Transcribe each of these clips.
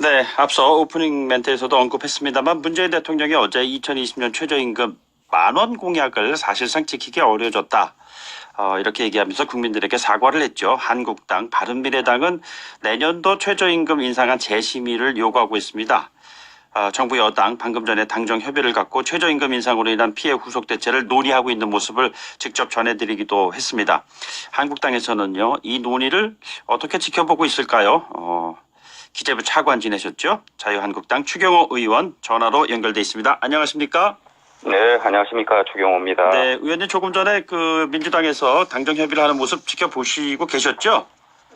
네, 앞서 오프닝 멘트에서도 언급했습니다만 문재인 대통령이 어제 2020년 최저임금 만원 공약을 사실상 지키기 어려워졌다. 어, 이렇게 얘기하면서 국민들에게 사과를 했죠. 한국당, 바른미래당은 내년도 최저임금 인상안 재심의를 요구하고 있습니다. 어, 정부 여당 방금 전에 당정 협의를 갖고 최저임금 인상으로 인한 피해 후속 대책을 논의하고 있는 모습을 직접 전해드리기도 했습니다. 한국당에서는요, 이 논의를 어떻게 지켜보고 있을까요? 어, 기재부 차관 지내셨죠? 자유한국당 추경호 의원 전화로 연결돼 있습니다. 안녕하십니까? 네, 안녕하십니까. 주경호입니다. 네, 의원님 조금 전에 그 민주당에서 당정 협의를 하는 모습 지켜보시고 계셨죠?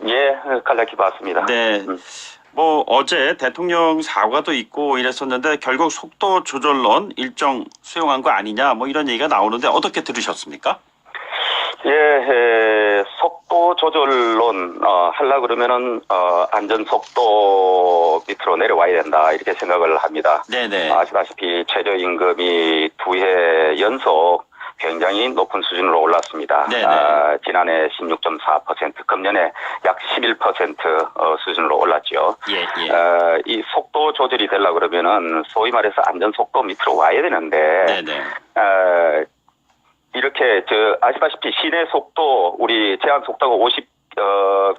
예, 간략히 봤습니다. 네. 음. 뭐 어제 대통령 사과도 있고 이랬었는데 결국 속도 조절론 일정 수용한 거 아니냐 뭐 이런 얘기가 나오는데 어떻게 들으셨습니까? 예, 조절론, 어, 하려 그러면은, 어, 안전 속도 밑으로 내려와야 된다. 이렇게 생각을 합니다. 네네. 아시다시피 최저 임금이 두 해 연속 굉장히 높은 수준으로 올랐습니다. 네네. 아, 지난해 16.4%, 금년에 약 11% 어, 수준으로 올랐죠. 예, 예. 어, 이 속도 조절이 되려 그러면은 소위 말해서 안전 속도 밑으로 와야 되는데 네네. 어, 이렇게 저 아시다시피 시내 속도 우리 제한 속도가 50 어,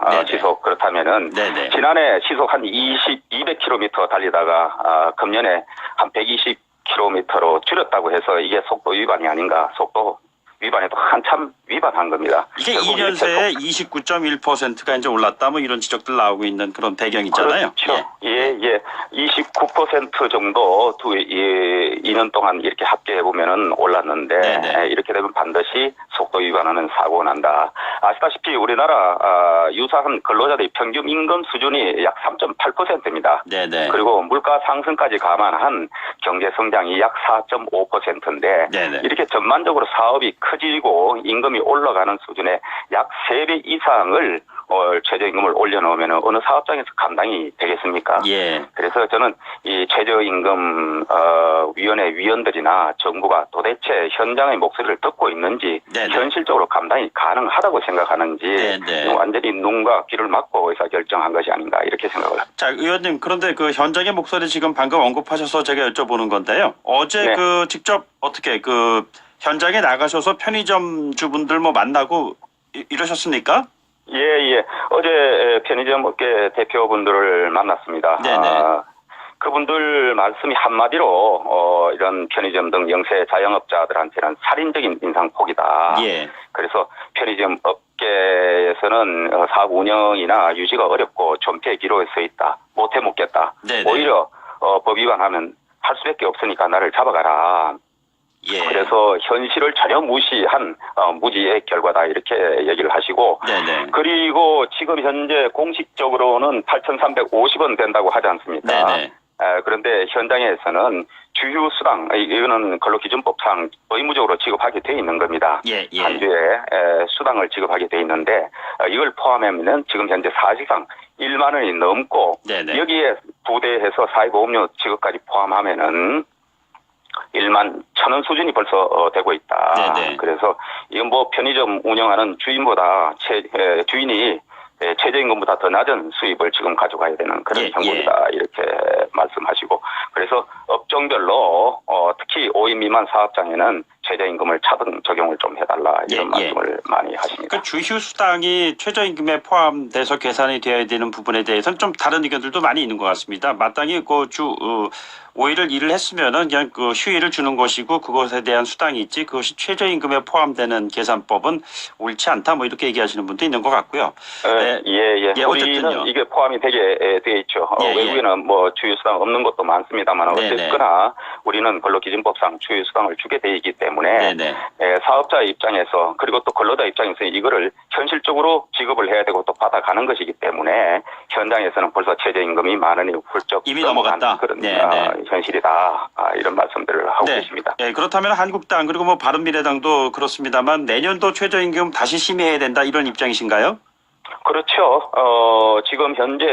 어, 네네. 시속 그렇다면은 네네. 지난해 시속 한 20, 200km 달리다가 아, 금년에 한 120km로 줄였다고 해서 이게 속도 위반이 아닌가 속도 위반에도 한참 위반한 겁니다. 이게 결국 2년 이렇게 새에 29.1%가 이제 올랐다 뭐 이런 지적들 나오고 있는 그런 배경이잖아요. 그렇죠. 예, 예. 29% 정도 두, 예, 2년 동안 이렇게 합계해 보면은 올랐는데, 네네. 예, 이렇게 되면 반드시 속도 위반하는 사고가 난다. 아시다시피 우리나라, 아, 유사한 근로자들의 평균 임금 수준이 약 3.8%입니다. 네네. 그리고 물가 상승까지 감안한 경제 성장이 약 4.5%인데 네네. 이렇게 전반적으로 사업이 커지고 임금이 올라가는 수준의 약 3배 이상을 어, 최저임금을 올려놓으면 어느 사업장에서 감당이 되겠습니까? 예. 그래서 저는 이 최저임금 어, 위원회 위원들이나 정부가 도대체 현장의 목소리를 듣고 있는지 네네. 현실적으로 감당이 가능하다고 생각하는지 네네. 완전히 눈과 귀를 막고 의사 결정한 것이 아닌가 이렇 생각을 합니다. 자, 의원님, 그런데 그 현장의 목소리 지금 방금 언급하셔서 제가 여쭤보는 건데요. 어제 네. 그 직접 어떻게 그 현장에 나가셔서 편의점 주분들 뭐 만나고 이- 이러셨습니까? 예, 예. 어제 편의점 업계 대표분들을 만났습니다. 네네. 아, 그분들 말씀이 한마디로 어, 이런 편의점 등 영세 자영업자들한테는 살인적인 인상폭이다. 예. 그래서 편의점 업계에서는 어, 사업 운영이나 유지가 어렵고 존폐 기로에 서 있다. 못해 먹겠다. 네네. 오히려 어, 법 위반하면 할 수밖에 없으니까 나를 잡아가라. 예. 그래서 현실을 전혀 무시한 어, 무지의 결과다 이렇게 얘기를 하시고 네네. 그리고 지금 현재 공식적으로는 8,350원 된다고 하지 않습니까? 네네. 에, 그런데 현장에서는 주휴 수당 이- 이거는 근로 기준법상 의무적으로 지급하게 돼 있는 겁니다. 예, 예. 한 주에 에, 수당을 지급하게 돼 있는데 어, 이걸 포함하면 지금 현재 사실상 1만 원이 넘고 네네. 여기에 부대해서 사회보험료 지급까지 포함하면은 1만 천 원 수준이 벌써 어, 되고 있다. 네네. 그래서 이건 뭐 편의점 운영하는 주인보다 최, 에, 주인이 에, 최저임금보다 더 낮은 수입을 지금 가져가야 되는 그런 예, 형국이다 이렇게 말씀하시고 그래서 업종별로 어, 특히 5인 미만 사업장에는 최저임금을 차등 적용을 좀 해달라 이런 예, 예. 말씀을 많이 하십니다. 그 주휴 수당이 최저임금에 포함돼서 계산이 되어야 되는 부분에 대해서는 좀 다른 의견들도 많이 있는 것 같습니다. 마땅히 그주 어, 5일을 일을 했으면은 그냥 그 휴일을 주는 것이고 그것에 대한 수당이 있지 그것이 최저임금에 포함되는 계산법은 옳지 않다 뭐 이렇게 얘기하시는 분도 있는 것 같고요. 네. 예, 예. 예. 우리는 이게 포함이 되게 에, 돼 있죠. 어, 예, 예. 외국에는 뭐 주휴수당 없는 것도 많습니다만 네네. 어쨌거나 우리는 근로기준법상 주휴수당을 주게 돼 있기 때문에 네네. 에, 사업자 입장에서 그리고 또 근로자 입장에서 이거를 현실적으로 지급을 해야 되고 또 받아가는 것이기 때문에 현장에서는 벌써 최저임금이 만 원이 훌쩍 이미 넘어갔다. 그런 네, 아, 네. 현실이다 아, 이런 말씀들을 하고 네. 계십니다. 예, 그렇다면 한국당 그리고 뭐 바른미래당도 그렇습니다만 내년도 최저임금 다시 심의해야 된다 이런 입장이신가요? 그렇죠. 어, 지금 현재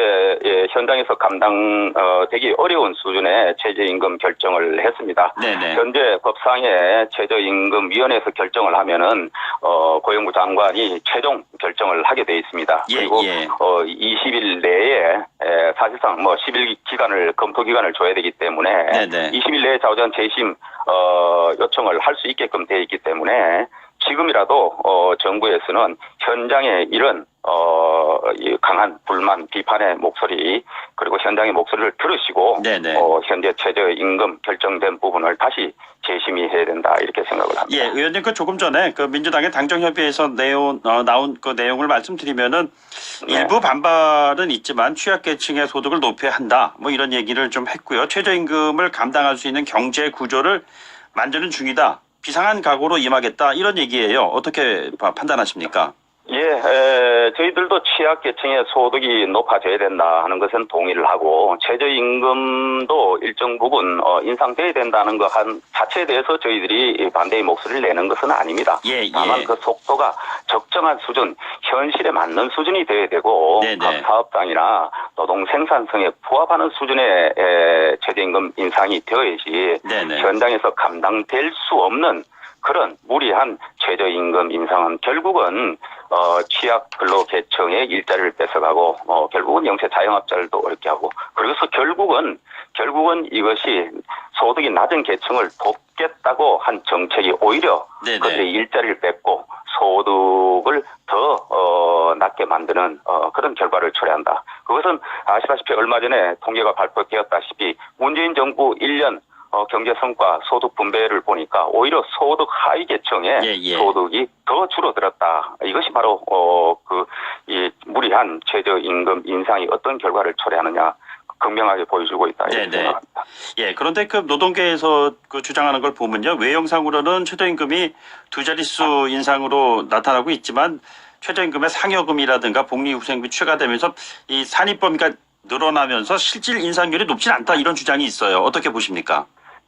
예, 현장에서 감당 어, 되기 어려운 수준의 최저임금 결정을 했습니다. 네네. 현재 법상에 최저임금위원회에서 결정을 하면은 어, 고용부 장관이 최종 결정을 하게 돼 있습니다. 예, 그리고 예. 어, 20일 내에 에, 사실상 뭐 10일 기간을 검토 기간을 줘야 되기 때문에 네네. 20일 내에 자우전 재심 어, 요청을 할 수 있게끔 돼 있기 때문에 지금이라도 어, 정부에서는 현장에 이런 어, 이 강한 불만 비판의 목소리 그리고 현장의 목소리를 들으시고. 어, 현재 최저임금 결정된 부분을 다시 재심의해야 된다 이렇게 생각을 합니다. 예, 의원님 그 조금 전에 그 민주당의 당정협의회에서 내용 어, 나온 그 내용을 말씀드리면은 네. 일부 반발은 있지만 취약계층의 소득을 높여야 한다. 뭐 이런 얘기를 좀 했고요. 최저임금을 감당할 수 있는 경제 구조를 만드는 중이다. 비상한 각오로 임하겠다. 이런 얘기예요. 어떻게 봐- 판단하십니까? 예, 에, 저희들도 취약계층의 소득이 높아져야 된다 하는 것은 동의를 하고 최저임금도 일정 부분 어, 인상돼야 된다는 것 한 자체에 대해서 저희들이 반대의 목소리를 내는 것은 아닙니다. 예, 예. 다만 그 속도가 적정한 수준, 현실에 맞는 수준이 돼야 되고 네네. 각 사업장이나 노동 생산성에 부합하는 수준의 에, 최저임금 인상이 되어야지 네네. 현장에서 감당될 수 없는 그런 무리한 최저임금 인상은 결국은 어, 취약 근로계층의 일자리를 뺏어가고 어, 결국은 영세 자영업자들도 어렵게 하고 그래서 결국은 결국은 이것이 소득이 낮은 계층을 돕겠다고 한 정책이 오히려 네네. 그들의 일자리를 뺏고 소득을 더 어, 낮게 만드는 어, 그런 결과를 초래한다. 그것은 아시다시피 얼마 전에 통계가 발표되었다시피 문재인 정부 1년 어, 경제 성과 소득 분배를 보니까 오히려 소득 하위 계층의 예, 예. 소득이 더 줄어들었다. 이것이 바로 어, 그 이 무리한 최저 임금 인상이 어떤 결과를 초래하느냐 극명하게 보여주고 있다 이렇게 네네. 생각합니다. 예, 그런데 그 노동계에서 그 주장하는 걸 보면요. 외형상으로는 최저임금이 두 자릿수 인상으로 나타나고 있지만 최저임금의 상여금이라든가 복리후생비 추가되면서 이 산입 범위가 늘어나면서 실질 인상률이 높진 않다 이런 주장이 있어요. 어떻게 보십니까?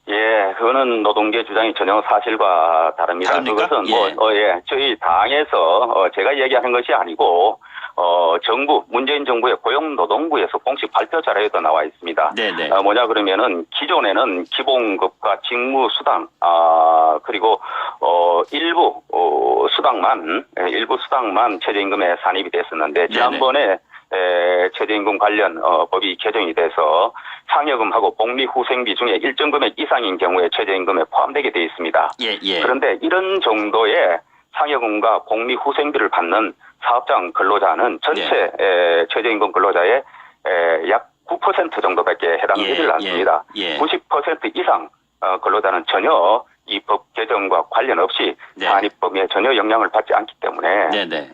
예, 그거는 노동계 주장이 전혀 사실과 다릅니다. 다릅니까? 그것은 예. 뭐, 어, 예, 저희 당에서 어, 제가 얘기하는 것이 아니고 어, 정부, 문재인 정부의 고용노동부에서 공식 발표 자료에도 나와 있습니다. 네네. 어, 뭐냐 그러면은 기존에는 기본급과 직무수당, 아, 그리고, 어, 일부, 어, 수당만, 예, 일부 수당만 최저임금에 산입이 됐었는데, 지난번에 에, 최저임금 관련 어, 법이 개정이 돼서 상여금하고 복리후생비 중에 일정 금액 이상인 경우에 최저임금에 포함되게 돼 있습니다. 예, 예. 그런데 이런 정도의 상여금과 복리후생비를 받는 사업장 근로자는 전체 에, 최저임금 근로자의 에, 약9% 정도밖에 해당되지를 예, 않습니다. 예, 예. 90% 이상 어, 근로자는 전혀 이 법 개정과 관련 없이 네. 산입범위에 전혀 영향을 받지 않기 때문에 네 네.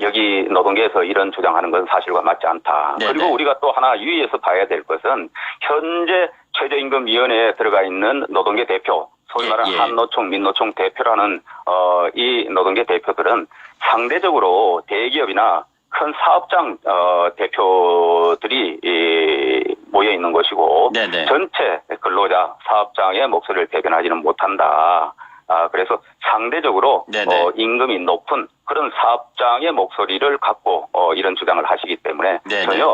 여기 노동계에서 이런 주장하는 것은 사실과 맞지 않다. 네네. 그리고 우리가 또 하나 유의해서 봐야 될 것은 현재 최저임금위원회에 들어가 있는 노동계 대표, 소위 예, 말하는 예. 한노총, 민노총 대표라는 어, 이 노동계 대표들은 상대적으로 대기업이나 큰 사업장 어, 대표들이 이, 모여 있는 것이고 네네. 전체 근로자 사업장의 목소리를 대변하지는 못한다. 아, 그래서 상대적으로. 어, 임금이 높은 그런 사업장의 목소리를 갖고 어, 이런 주장을 하시기 때문에 네네. 전혀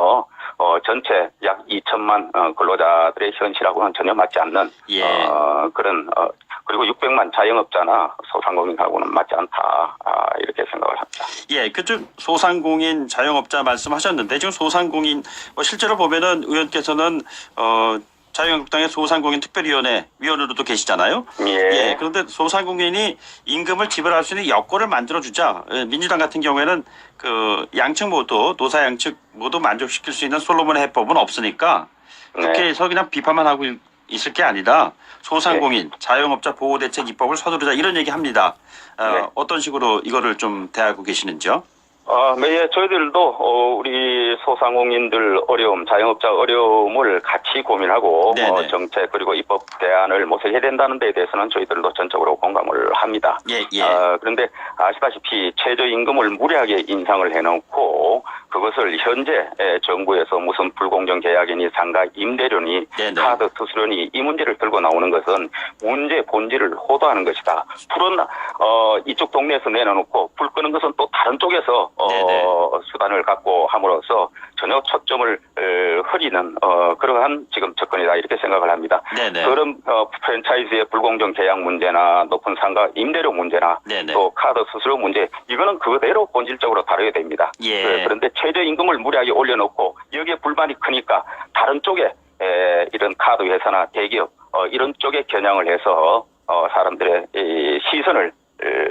어, 전체 약 2천만 어, 근로자들의 현실하고는 전혀 맞지 않는 예. 어, 그런 어, 그리고 600만 자영업자나 소상공인하고는 맞지 않다 아, 이렇게 생각을 합니다. 예, 그쪽 소상공인 자영업자 말씀하셨는데 지금 소상공인 뭐 실제로 보면은 의원께서는 어 자유한국당의 소상공인 특별위원회 위원으로도 계시잖아요. 예. 그런데 소상공인이 임금을 지불할 수 있는 여건을 만들어 주자. 예, 민주당 같은 경우에는 그 양측 모두 노사 양측 모두 만족시킬 수 있는 솔로몬 해법은 없으니까 그렇게 네. 그냥 비판만 하고 있- 있을 게 아니라 소상공인 자영업자 보호 대책 입법을 서두르자 이런 얘기합니다. 어, 네. 어떤 식으로 이거를 좀 대하고 계시는지요? 어, 네, 예, 저희들도 어, 우리 소상공인들 어려움, 자영업자 어려움을 같이 고민하고. 어, 정책 그리고 입법 대안을 모색해야 된다는 데에 대해서는 저희들도 전적으로 공감을 합니다. 예, 예. 어, 그런데 아시다시피 최저임금을 무리하게 인상을 해놓고 그것을 현재 에, 정부에서 무슨 불공정 계약이니 상가 임대료니 네네. 카드 수수료니 이 문제를 들고 나오는 것은 문제 본질을 호도하는 것이다. 불은 어, 이쪽 동네에서 내려놓고 불 끄는 것은 또 다른 쪽에서 어, 수단을 갖고 함으로써 전혀 초점을 어, 흐리는 어, 그러한 지금 접근이다 이렇게 생각을 합니다. 네네. 그런 어, 프랜차이즈의 불공정 계약 문제나 높은 상가 임대료 문제나 네네. 또 카드 수수료 문제 이거는 그대로 본질적으로 다뤄야 됩니다. 예. 그- 그런데 최저임금을 무리하게 올려놓고 여기에 불만이 크니까 다른 쪽에 에, 이런 카드 회사나 대기업 어, 이런 쪽에 겨냥을 해서 어, 사람들의 이 시선을 에,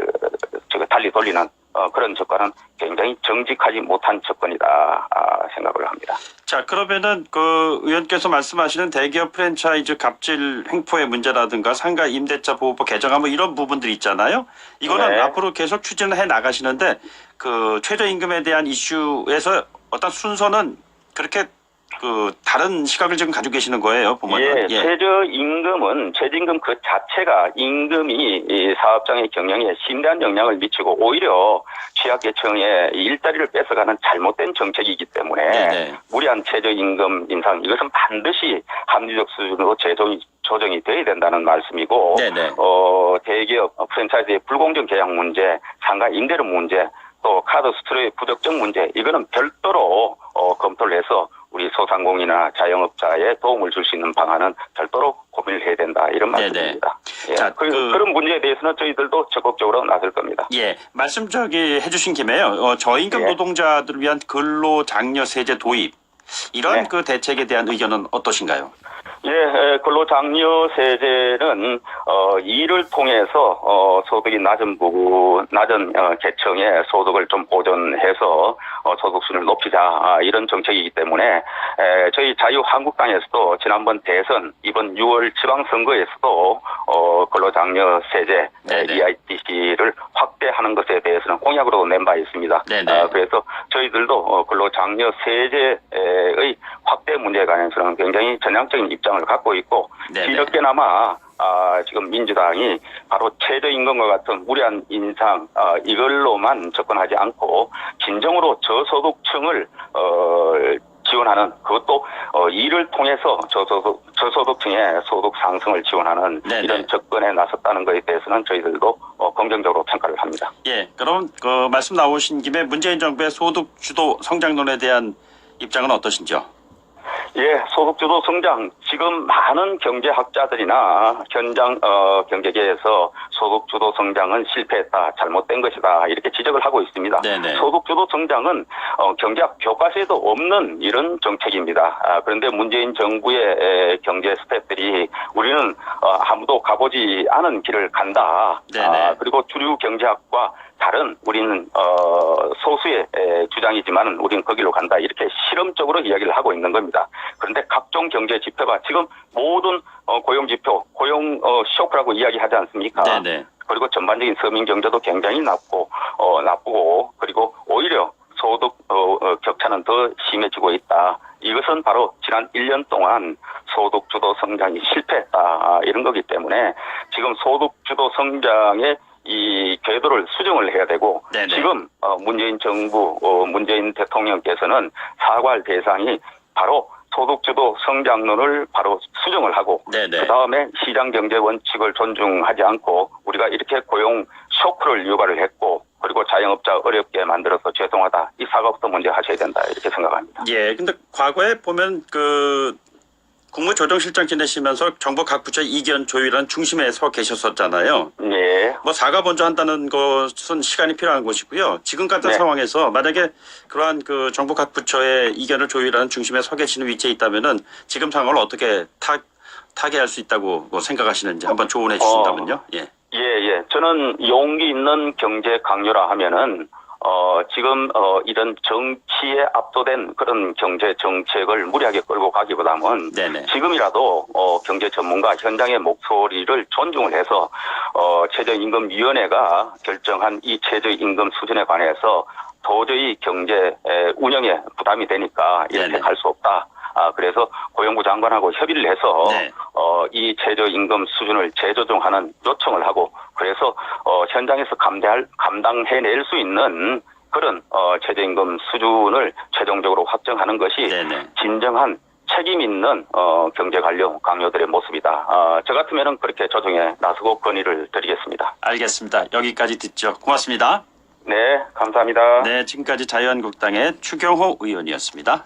달리 돌리는 어, 그런 접근은 굉장히 정직하지 못한 접근이다 아, 생각을 합니다. 자, 그러면은 그 의원께서 말씀하시는 대기업 프랜차이즈 갑질 횡포의 문제라든가 상가 임대차 보호법 개정안 뭐 이런 부분들이 있잖아요. 이거는 네. 앞으로 계속 추진을 해 나가시는데 그 최저임금에 대한 이슈에서 어떤 순서는 그렇게 그 다른 시각을 지금 가지고 계시는 거예요, 보면은. 예, 최저 임금은 최저임금 그 자체가 임금이 이 사업장의 경영에 심대한 영향을 미치고 오히려 취약계층의 일자리를 뺏어가는 잘못된 정책이기 때문에 네네. 무리한 최저임금 인상 이것은 반드시 합리적 수준으로 재조정이 조정이 돼야 된다는 말씀이고 네네. 어, 대기업 어, 프랜차이즈의 불공정 계약 문제, 상가 임대료 문제, 또 카드 수수료의 부적정 문제 이거는 별도로 어, 검토를 해서 우리 소상공인이나 자영업자에 도움을 줄 수 있는 방안은 별도로 고민을 해야 된다 이런 네네. 말씀입니다. 예, 자, 그, 그- 런 문제에 대해서는 저희들도 적극적으로 나설 겁니다. 예, 말씀 저기 해주신 김에요. 어, 저임금 예. 노동자들을 위한 근로 장려 세제 도입 이런 네. 그 대책에 대한 의견은 어떠신가요? 예, 에, 근로장려 세제는 어, 일을 통해서 어, 소득이 낮은 부분, 낮은 어, 계층의 소득을 좀 보존해서 어, 소득 수준을 높이자 아, 이런 정책이기 때문에 에, 저희 자유한국당에서도 지난번 대선 이번 6월 지방선거에서도 어, 근로장려 세제 네네. EITC를 확대하는 것에 대해서는 공약으로 낸 바 있습니다. 아, 그래서 저희들도 어, 근로장려 세제의 확대 문제에 관해서는 굉장히 전향적인 입장 을 갖고 있고 네네. 이렇게나마 아, 지금 민주당이 바로 최저임금과 같은 무리한 인상 아, 이걸로만 접근하지 않고 진정으로 저소득층을 어, 지원하는 그것도 어, 일을 통해서 저소득 저소득층의 소득 상승을 지원하는 네네. 이런 접근에 나섰다는 것에 대해서는 저희들도 어, 긍정적으로 평가를 합니다. 예, 그럼 그 말씀 나오신 김에 문재인 정부의 소득 주도 성장론에 대한 입장은 어떠신지요? 예, 소득주도 성장. 지금 많은 경제학자들이나 현장 어, 경제계에서 소득주도 성장은 실패했다, 잘못된 것이다 이렇게 지적을 하고 있습니다. 네네. 소득주도 성장은 어, 경제학 교과서에도 없는 이런 정책입니다. 아, 그런데 문재인 정부의 에, 경제 스태프들이 우리는 어, 아무도 가보지 않은 길을 간다. 아, 그리고 주류 경제학과 다른 우리는 어, 소수의 에, 주장이지만 우리는 거기로 간다 이렇게 실험적으로 이야기를 하고 있는 겁니다. 그런데 각종 경제 지표가 지금 모든 어, 고용 지표, 고용 어, 쇼크라고 이야기하지 않습니까? 네네. 그리고 전반적인 서민 경제도 굉장히 나쁘고 어, 나쁘고 그리고 오히려 소득 어, 어, 격차는 더 심해지고 있다. 이것은 바로 지난 1년 동안 소득 주도 성장이 실패했다 아, 이런 거기 때문에 지금 소득 주도 성장의 이 궤도를 수정을 해야 되고 네네. 지금 어, 문재인 정부 어, 문재인 대통령께서는 사과할 대상이 바로 소득주도 성장론을 바로 수정을 하고. 그 다음에 시장 경제 원칙을 존중하지 않고 우리가 이렇게 고용 쇼크를 유발을 했고 그리고 자영업자 어렵게 만들어서 죄송하다 이 사과부터 먼저 하셔야 된다 이렇게 생각합니다. 예, 근데 과거에 보면 그 국무조정실장 지내시면서 정부 각 부처 이견 조율하는 중심에 서 계셨었잖아요. 예, 뭐 사과 먼저 한다는 것은 시간이 필요한 것이고요. 지금 같은 네. 상황에서 만약에 그러한 그 정부 각 부처의 이견을 조율하는 중심에 서 계시는 위치에 있다면은 지금 상황을 어떻게 타, 타개할 수 있다고 뭐 생각하시는지 한번 조언해 주신다면요. 예. 예, 예. 저는 용기 있는 경제 강요라 하면은 어, 지금, 어, 이런 정치에 압도된 그런 경제 정책을 무리하게 끌고 가기보다는 네네. 지금이라도, 어, 경제 전문가 현장의 목소리를 존중을 해서, 어, 최저임금위원회가 결정한 이 최저임금 수준에 관해서 도저히 경제 에, 운영에 부담이 되니까 이렇게. 갈 수 없다. 아, 그래서 고용부 장관하고 협의를 해서, 네. 어, 이 최저 임금 수준을 재조정하는 요청을 하고 그래서 어, 현장에서 감대할 감당해낼 수 있는 그런 어, 최저임금 수준을 최종적으로 확정하는 것이 네네. 진정한 책임 있는 어, 경제 관련 강요들의 모습이다. 어, 저 같으면은 그렇게 조정에 나서고 건의를 드리겠습니다. 알겠습니다. 여기까지 듣죠. 고맙습니다. 네, 감사합니다. 네, 지금까지 자유한국당의 추경호 의원이었습니다.